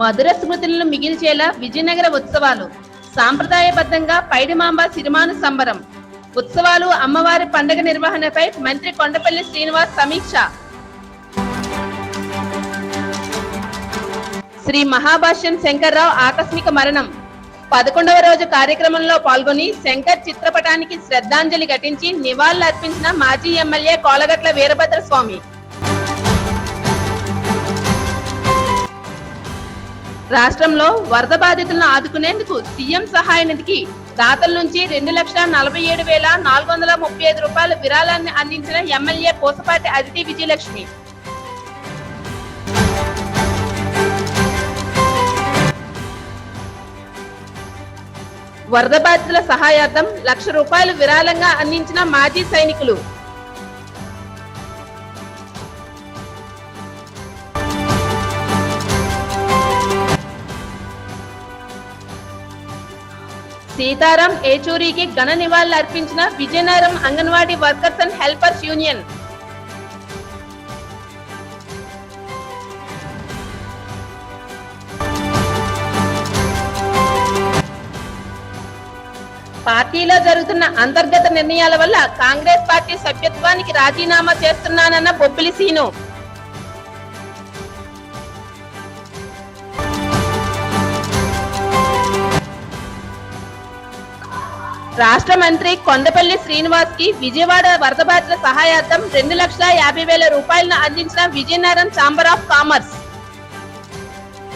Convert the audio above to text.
మధుర స్మృతులను మిగిల్చేలా విజయనగర ఉత్సవాలు. సాంప్రదాయబద్ధంగా పైడిమాంబ సిరిమాను సంబరం. ఉత్సవాలు అమ్మవారి పండుగ నిర్వహణపై మంత్రి కొండపల్లి శ్రీనివాస్ సమీక్ష. శ్రీ మహాభాష్యం శంకర్రావు ఆకస్మిక మరణం. పదకొండవ రోజు కార్యక్రమంలో పాల్గొని శంకర్ చిత్రపటానికి శ్రద్ధాంజలి ఘటించి నివాళులర్పించిన మాజీ ఎమ్మెల్యే కోలగట్ల వీరభద్ర రాష్ట్రంలో వరద బాధితులను ఆదుకునేందుకు సీఎం సహాయ నిధికి దాతల నుంచి రెండు లక్షల నలభై ఏడు వేల నాలుగు వందల ముప్పై ఐదు రూపాయల విరాళాన్ని అందించిన ఎమ్మెల్యే పోసపాటి అదితి విజయలక్ష్మి. వరద బాధితుల సహాయార్థం లక్ష రూపాయలు విరాళంగా అందించిన మాజీ సైనికులు సీతారాం ఏచూరికి ఘన నివాళులు అర్పించిన Vizianagaram anganwadi workers and helpers union. పార్టీలో జరుగుతున్న అంతర్గత నిర్ణయాల వల్ల కాంగ్రెస్ పార్టీ సభ్యత్వానికి రాజీనామా చేస్తున్నానన్న బొబ్బిలి సీను. రాష్ట్ర మంత్రి కొండపల్లి శ్రీనివాస్కి విజయవాడ వరద బాధితుల సహాయార్థం రెండు లక్షల యాభై వేల రూపాయలను అందించిన విజయనగరం ఛాంబర్ ఆఫ్ కామర్స్.